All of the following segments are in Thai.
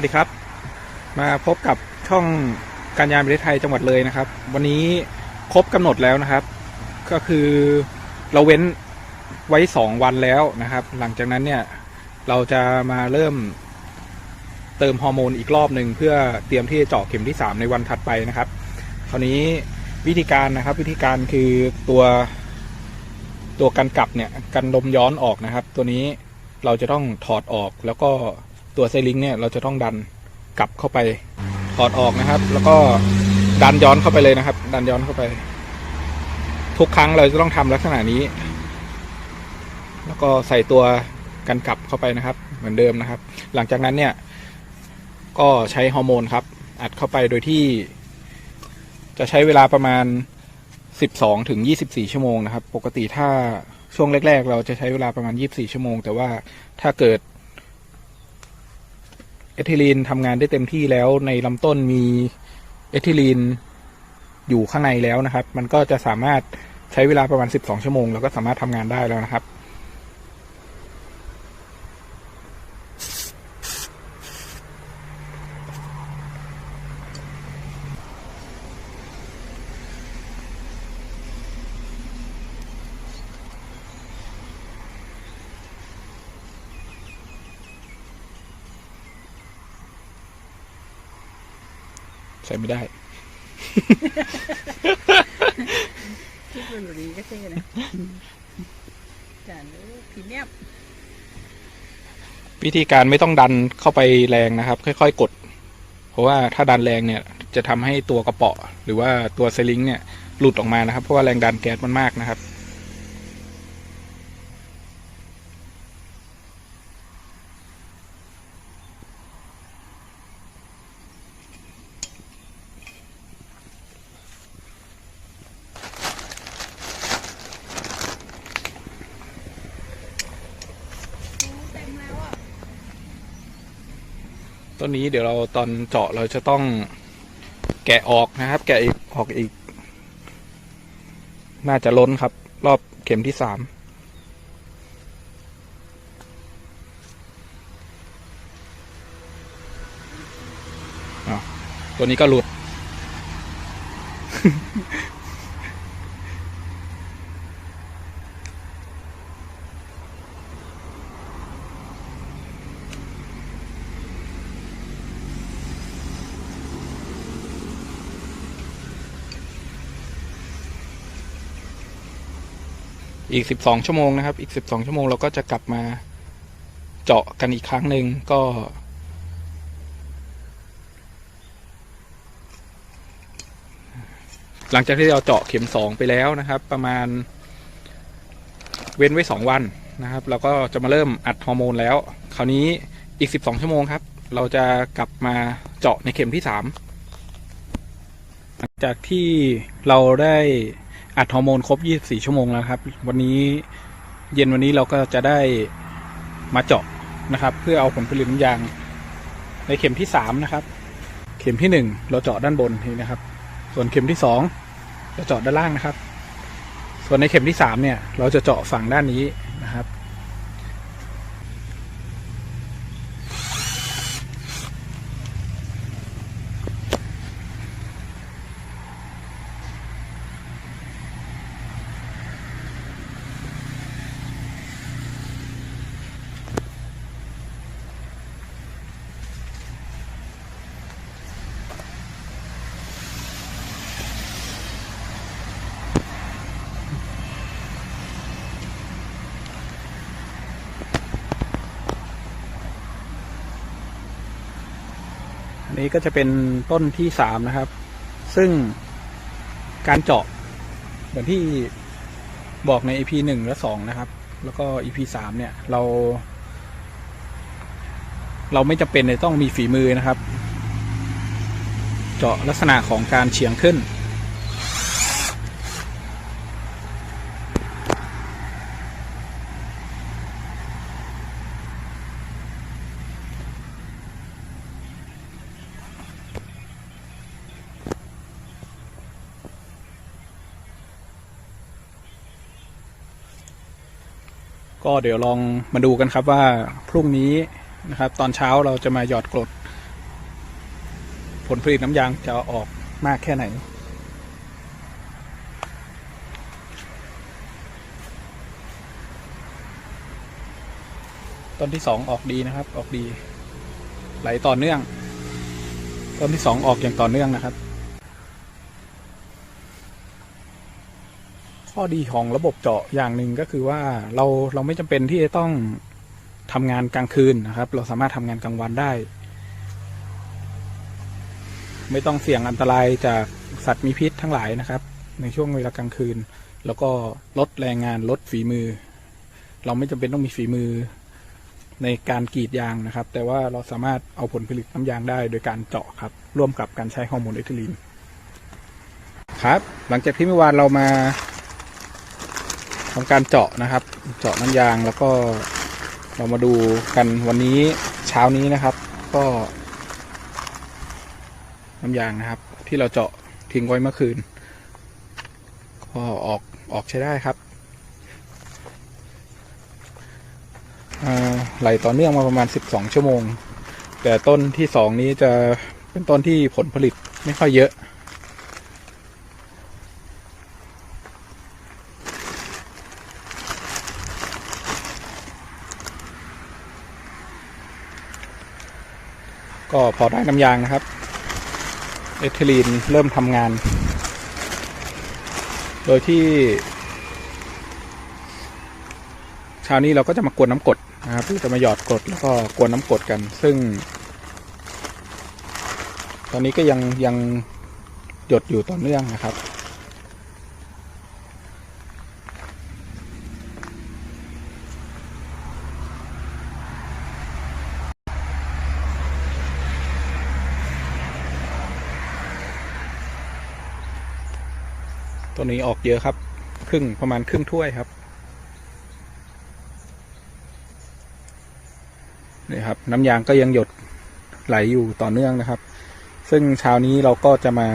สวัสดีครับ มาพบกับช่องการยานประเทศไทยจังหวัดเลยนะครับ วันนี้ครบกำหนดแล้วนะครับ ก็คือเราเว้นไว้สองวันแล้วนะครับ หลังจากนั้นเนี่ยเราจะมาเริ่มเติมฮอร์โมนอีกรอบหนึ่งเพื่อเตรียมที่จะเจาะเข็มที่ 3 ในวันถัดไปนะครับ คราวนี้วิธีการนะครับ วิธีการคือตัวตัวกันกลับเนี่ยกันลมย้อนออกนะครับ ตัวนี้เราจะต้องถอดออกแล้วก็ ตัวไซลิงเนี่ยเราจะต้องดันกลับเข้าไปถอดออกนะครับ แล้วก็ดันย้อนเข้าไปเลยนะครับ ดันย้อนเข้าไป ทุกครั้งเราจะต้องทำลักษณะนี้ แล้วก็ใส่ตัวกันกลับเข้าไปนะครับ เหมือนเดิมนะครับ หลังจากนั้นเนี่ย ก็ใช้ฮอร์โมนครับ อัดเข้าไปโดยที่ จะใช้เวลาประมาณ 12ถึง24 ชั่วโมงนะครับ ปกติถ้าช่วงแรก ๆ เราจะใช้เวลาประมาณ 24 ชั่วโมง แต่ว่าถ้าเกิด อทิลีนทำงานได้เต็มที่แล้วในลำต้นมีเอทิลีนอยู่ข้างในแล้วนะครับ มันก็จะสามารถใช้เวลาประมาณ 12 ชั่วโมง แล้วก็สามารถทำงานได้แล้วนะครับ ใส่ไม่ได้ ที่เป็นบุรีก็เท่นะจานลูกพรีเมียมวิธีการไม่ต้องดันเข้าไปแรงนะครับ ค่อยๆ กด เพราะว่าถ้าดันแรงเนี่ย จะทำให้ตัวกระเปาะ หรือว่าตัวไซลิงเนี่ยหลุดออกมานะครับ เพราะว่าแรงดันแก๊สมันมากนะครับ เต็มแล้วอะ ต้นนี้เดี๋ยวเราตอนเจาะเราจะต้องแกะออกนะครับ แกะอีกออกอีก น่าจะล้นครับ รอบเข็มที่สามตัวนี้ก็หลุด อีกสิบสองชั่วโมงนะครับ อีกสิบสองชั่วโมงเราก็จะกลับมาเจาะกันอีกครั้งหนึ่งก็ หลังจากที่เราเจาะเข็มสองไปแล้วนะครับ ประมาณ เว้นไว้สองวันนะครับ เราก็จะมาเริ่มอัดฮอร์โมนแล้ว คราวนี้อีกสิบสองชั่วโมงครับ เราจะกลับมาเจาะในเข็มที่สามหลังจากที่เราได้ อัดฮอร์โมนครบ 24 ชั่วโมงแล้วครับ วันนี้เย็นวันนี้เราก็จะได้มาเจาะนะครับ เพื่อเอาผลผลิตน้ำยาง ในเข็มที่ 3 นะครับ เข็มที่ 1 เราเจาะด้านบนนี่นะครับ ส่วนเข็มที่2เราเจาะด้านล่างนะครับ ส่วนในเข็มที่ 3 เนี่ย เราจะเจาะฝั่งด้านนี้นะครับ อันนี้ก็จะเป็นต้นที่สามนะครับ ซึ่งการเจาะเหมือนที่บอกใน EP หนึ่งและสองนะครับ แล้วก็ EP สามเนี่ยเรา เราไม่จำเป็นต้องมีฝีมือนะครับ เจาะลักษณะของการเฉียงขึ้น ก็เดี๋ยวลองมาดูกันครับว่าพรุ่งนี้นะครับ ตอนเช้าเราจะมาหยอดกรด ผลผลิตน้ำยางจะออกมากแค่ไหนต้นที่สองออกดีนะครับ ออกดี ไหลต่อเนื่อง ต้นที่สองออกอย่างต่อเนื่องนะครับ ข้อดีของระบบเจาะอย่างหนึ่งก็คือว่าเราเราไม่จำเป็นที่จะต้องทำงานกลางคืนนะครับ เราสามารถทำงานกลางวันได้ ไม่ต้องเสี่ยงอันตรายจากสัตว์มีพิษทั้งหลายนะครับ ในช่วงเวลากลางคืน แล้วก็ลดแรงงานลดฝีมือ เราไม่จำเป็นต้องมีฝีมือในการกรีดยางนะครับ แต่ว่าเราสามารถเอาผลผลิตน้ำยางได้โดยการเจาะครับ ร่วมกับการใช้ฮอร์โมนเอทิลีนครับ หลังจากที่เมื่อวานเรามา ทำการเจาะนะครับ เจาะน้ำยางแล้วก็เรามาดูกันวันนี้เช้านี้นะครับ ก็ น้ำยางนะครับ ที่เราเจาะทิ้งไว้เมื่อคืน ก็ออกออกใช้ได้ครับไหลต่อเนื่องมาประมาณ 12 ชั่วโมง แต่ต้นที่สองนี้จะเป็นต้นที่ผลผลิตไม่ค่อยเยอะ ก็พอได้น้ำยางนะครับ เอทิลีนเริ่มทำงาน โดยที่เช้านี้เราก็จะมากวนน้ำกดนะครับเราจะมาหยอดกดแล้วก็กวนน้ำกดกัน ซึ่ง ตอนนี้ก็ยังยังหยดอยู่ต่อเนื่องนะครับ ตัวนี้ออกเยอะครับ ครึ่งประมาณครึ่งถ้วยครับ นี่ครับ น้ำยางก็ยังหยดไหลอยู่ต่อเนื่องนะครับ ซึ่งเช้านี้เราก็จะมา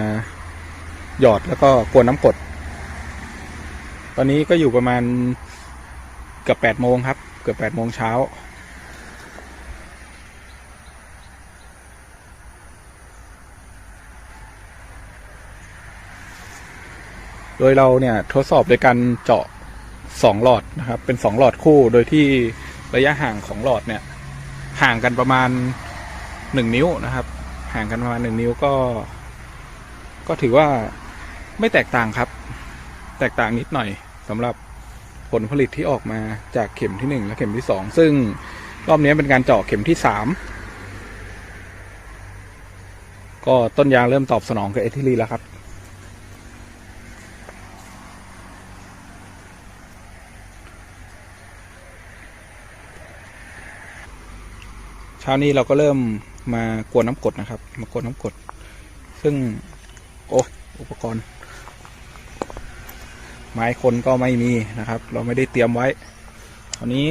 หยอดแล้วก็กวนน้ำกด ตอนนี้ก็อยู่ประมาณเกือบแปดโมงครับ เกือบแปดโมงเช้า โดยเราเนี่ยทดสอบโดยการเจาะสองหลอดนะครับ เป็นสองหลอดคู่ โดยที่ระยะห่างของหลอดเนี่ย ห่างกันประมาณหนึ่งนิ้วนะครับ ห่างกันประมาณหนึ่งนิ้วก็ ก็ถือว่าไม่แตกต่างครับ แตกต่างนิดหน่อยสำหรับผลผลิตที่ออกมาจากเข็มที่หนึ่งและเข็มที่สองซึ่งรอบนี้เป็นการเจาะเข็มที่สามก็ต้นยางเริ่มตอบสนองกับเอทิลีนแล้วครับ ช้านี้เราก็เริ่มมากวนน้ำกดนะครับ มากวนน้ำกด ซึ่ง โอ้อุปกรณ์ ไม้คนก็ไม่มีนะครับ เราไม่ได้เตรียมไว้คราวนี้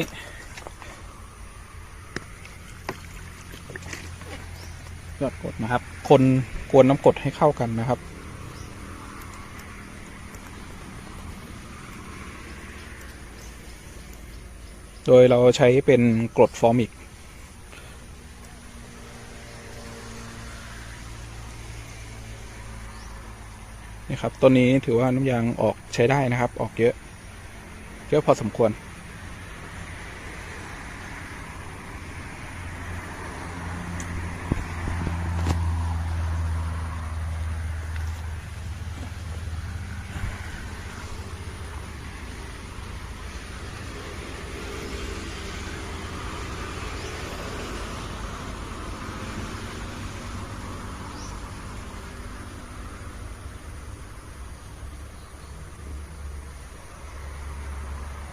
ยอดกดนะครับ คนกวนน้ำกดให้เข้ากันนะครับโดยเราใช้เป็นกรดฟอร์มิก นี่ครับต้นนี้ถือว่าน้ำยางออกใช้ได้นะครับ ออกเยอะ เยอะพอสมควร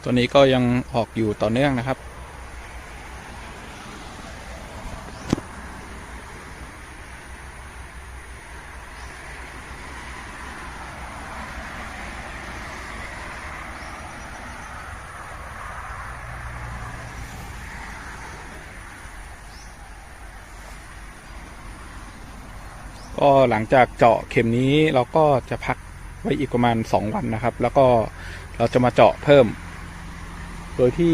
ตัวนี้ก็ยังออกอยู่ต่อเนื่องนะครับ ก็หลังจากเจาะเข็มนี้เราก็จะพักไว้อีกประมาณสองวันนะครับ แล้วก็เราจะมาเจาะเพิ่ม ดยที่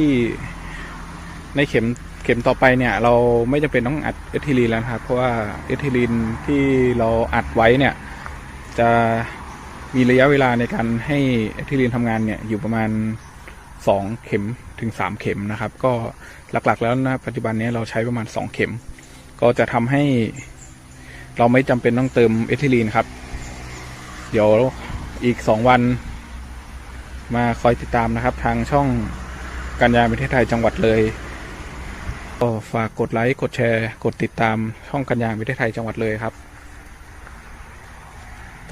ในเข็มเข็มต่อไปเนี่ย เราไม่จำเป็นต้องอัดเอทิลีนแล้วครับ เพราะว่าเอทิลีนที่เราอัดไว้เนี่ย จะมีระยะเวลาในการให้เอทิลีนทำงานเนี่ยอยู่ประมาณสองเข็มถึงสามเข็มนะครับ ก็หลักๆแล้วนะปัจจุบันนี้เราใช้ประมาณสองเข็ม ก็จะทำให้เราไม่จำเป็นต้องเติมเอทิลีนครับ เดี๋ยวอีกสองวันมาคอยติดตามนะครับ ทางช่อง การยางประเทศไทยจังหวัดเลยก็ฝากกดไลค์กดแชร์ กดติดตามช่องกันยางประเทศไทยจังหวัดเลยครับ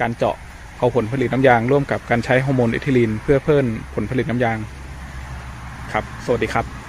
การเจาะเอาผลผลิตน้ำยางร่วมกับการใช้ฮอร์โมนเอทิลีนเพื่อเพิ่มผลผลิตน้ำยางครับ สวัสดีครับ